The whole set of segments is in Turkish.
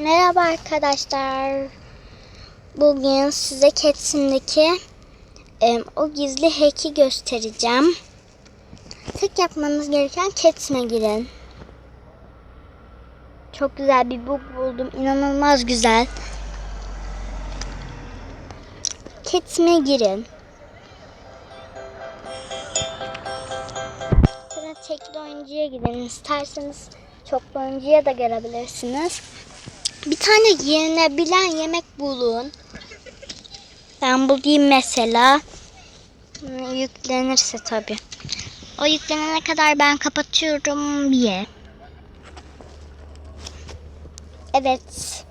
Merhaba arkadaşlar. Bugün size Cats'indeki em, o gizli hack'i göstereceğim. Tek yapmanız gereken Cats'ime girin. Çok güzel bir bug buldum. İnanılmaz güzel. Cats'ime girin. Sonra tekli oyuncuya gidin. İsterseniz çoklu oyuncuya da gelebilirsiniz. Bir tane yenebilen yemek bulun. Ben bulayım mesela. Hmm, Yüklenirse tabii. O yüklenene kadar ben kapatıyorum diye. Evet.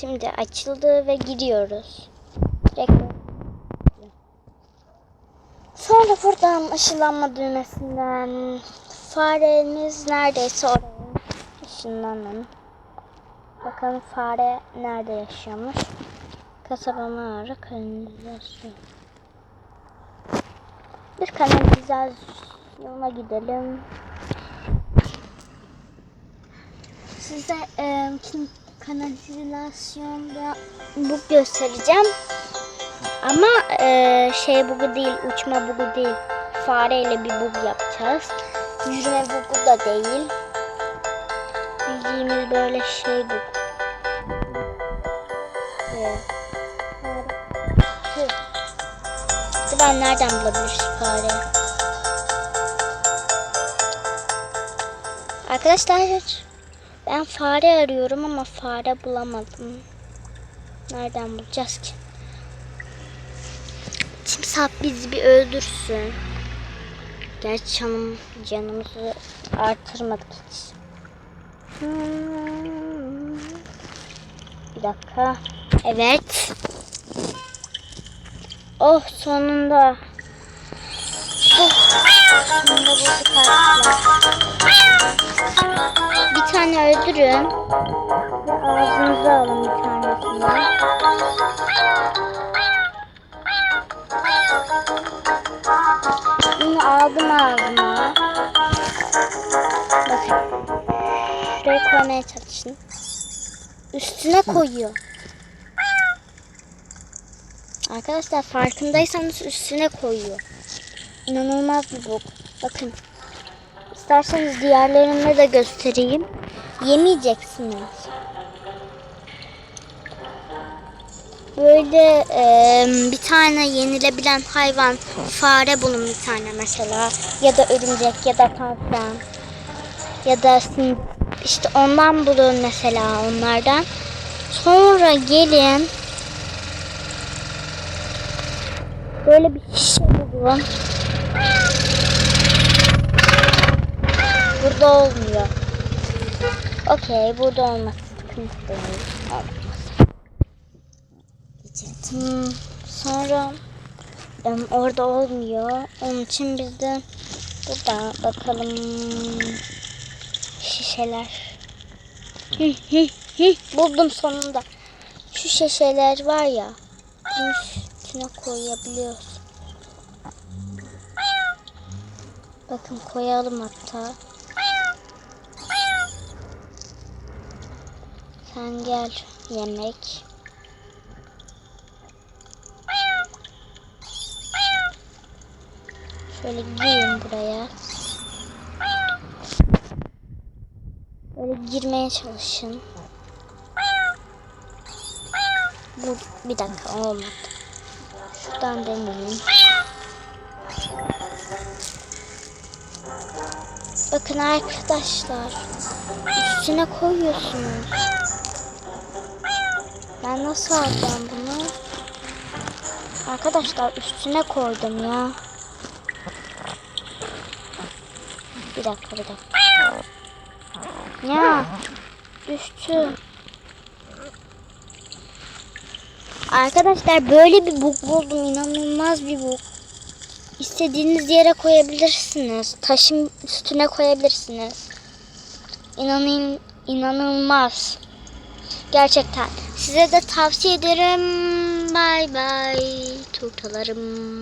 Şimdi açıldı ve giriyoruz. Sonra buradan ışınlanma düğmesinden fareniz neredeyse oraya ışınlanın. Bakalım fare nerede yaşıyormuş. Kasaba mağara kanalizasyon. Bir kanalizasyona gidelim. Size e, kanalizasyonda bu göstereceğim. Ama e, şey bugu değil, uçma bugu değil. Fareyle bir bug yapacağız. Yürüme bugu da değil. Bildiğimiz böyle şey bu. Evet. Ben nereden bulabiliriz fare? Arkadaşlar ben fare arıyorum ama fare bulamadım. Nereden bulacağız ki? Timsah bizi bir öldürsün. Gerçi canım, canımızı artırmadık hiç. Bir dakika. Evet. Oh sonunda. Oh, sonunda bulduk. Bir tane öldürün. Ve ağzınıza alın bir tanesini. Bunu aldım ağzıma. Koymaya çalışın. Üstüne koyuyor. Arkadaşlar farkındaysanız üstüne koyuyor. İnanılmaz bir bok. Bakın. İsterseniz diğerlerine de göstereyim. Yemeyeceksiniz. Böyle e, bir tane yenilebilen hayvan fare bulun bir tane mesela ya da örümcek ya da tavşan ya da sin- işte ondan bulun mesela onlardan. Sonra gelin böyle bir şişe bulun. Burada olmuyor. Okey burada olması sıkıntı değil. Olmaz. Geçirdim. Sonra em, orada olmuyor. Onun için biz de burada bakalım şişeler. Buldum sonunda. Şu şişeler var ya. Üstüne koyabiliyoruz. Bakın koyalım hatta. Sen gel yemek. Şöyle girin buraya. Böyle girmeye çalışın. Bu bir dakika olmadı. Şuradan deneyelim. Bakın arkadaşlar. Üstüne koyuyorsunuz. Ben nasıl alacağım bunu? Arkadaşlar üstüne koydum ya. Bir dakika bir dakika. Ya düştü. Arkadaşlar böyle bir bug buldum. inanılmaz bir bug. İstediğiniz yere koyabilirsiniz. Taşın üstüne koyabilirsiniz. İnanın inanılmaz. Gerçekten. Size de tavsiye ederim. Bay bay. Turtalarım.